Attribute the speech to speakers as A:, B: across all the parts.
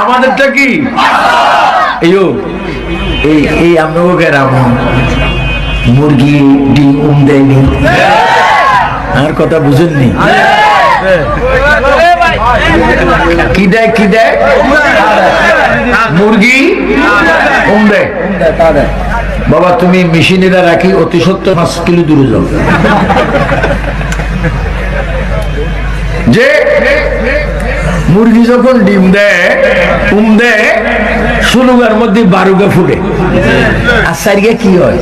A: আমাদেরটা কি? এই এই আমরাও গেরাম। মুরগি, ডিম, উম দেয়নি আর কথা বুঝেননি কি দেয় কি দেয়? মুরগি, উম দেয়। বাবা, তুমি মেশিনেরা রাখি, অতি সত্তর পাঁচ কিলো দূরে যাও। যে মুরগি যখন ডিম দেয় উম দেয় সুলুগার মধ্যে বারুগা ফুটে। আর কি হয়?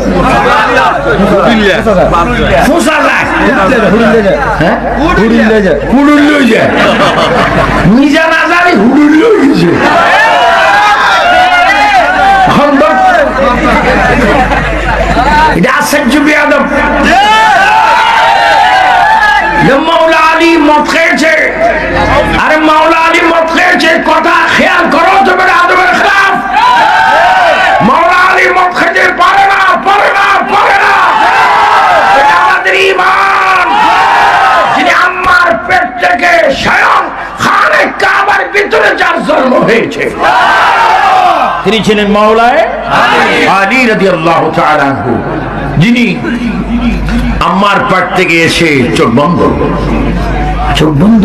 A: হ্যাঁ? হুডুল গেছে। এটা আশ্চর্য বিয়াদব। যে আলী মদ খেয়েছে। হয়েছে তিনি ছিলেন মাওলায় আলী রাদিয়াল্লাহু আল্লাহ যিনি আমার পাট থেকে এসে চোখ বন্ধ। চোখ বন্ধ?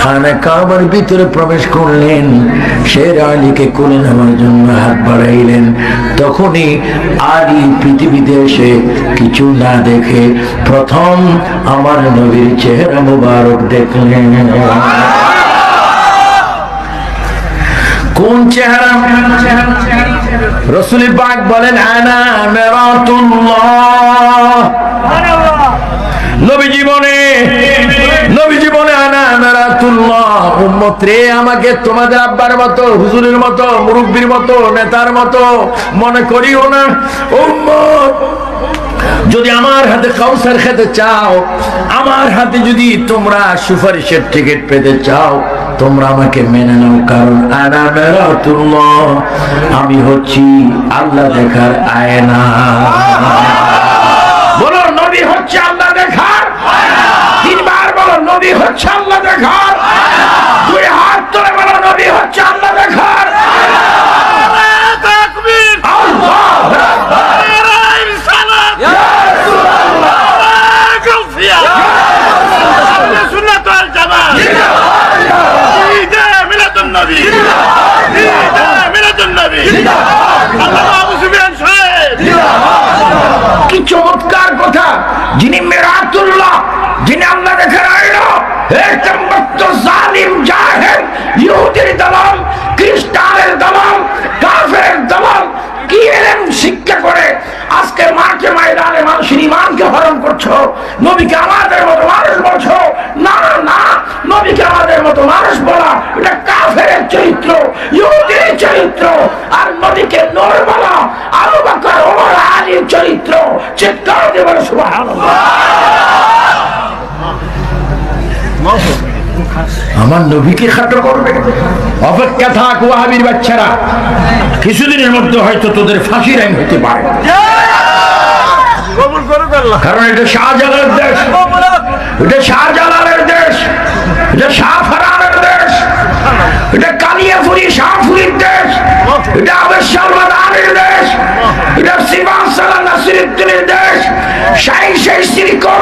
A: খানা কাবার ভিতরে প্রবেশ করলেন। শের আলীকে কোলে নেওয়ার জন্য হাত বাড়াইলেন। তখনই আলী পৃথিবীতে এসে কিছু না দেখে প্রথম আমার নবীর চেহারা মুবারক দেখলেন। কোন চেহারা? রসুল পাক বলেন আনা মেরাতুল্লাহ। নবী জীবনে নবী জীবনে আমাকে তোমাদের আব্বার মতো, হুজুরের মতো, মুরব্বীর মতো, নেতার মতো মনে করিও না। যদি আমার হাতে কাউসার খেতে চাও, আমার হাতে যদি তোমরা সুপারিশের টিকিট পেতে চাও, তোমরা আমাকে মেনে নাও, কারণ আনা মেরাতুল্লাহ, আমি হচ্ছি আল্লাহ দেখার আয়না। বলো নবী হচ্ছে আল্লাহ দেখার বলো নবী হচ্ছে আল্লাহ। দেখার দুই হাত তুলে বলো নবী হচ্ছে আল্লাহ দেখার আল্লাহ। কি চমৎকার কথা। যিনি জালিম জাহেল, ইহুদির দলাল, খ্রিস্টানের দলাল করে আজকে মাঠে ময়দানে মানুষের হরণ করছ? নবীকে আমাদের মতো মানুষ না না, নবীকে আমাদের মতো বলা এটা কাফের চরিত্র, ইহুদির চরিত্র, আর নবীকে নর বলা আবু বকর, ওমর চরিত্র। চিৎকার দেবেন সুবহানাল্লাহ। আমার নবীকে খাটো করবে। অপেক্ষা থাক ওয়াহাবির বাচ্চারা। কিছুদিনের মধ্যে হয়তো তোদের ফাঁসির আইন হতে পারে। কারণ এটা শাহজালালের দেশ। এটা শাহজালালের দেশ। এটা শাহফারানের দেশ। এটা কালিয়াফুরি শাহফুরির দেশ। এটা আবেশ সালমানের দেশ। এটা সালা নাসিরুদ্দিনের দেশ। শাহী শাহী শ্রীকোটের ফাইদের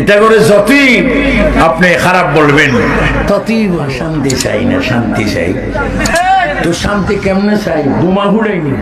A: এটা করে যতই আপনি খারাপ বলবেন। ততই শান্তি চাই না, শান্তি চাই। তো শান্তি কেমনে চাই? বোমা ঘুরাইনি।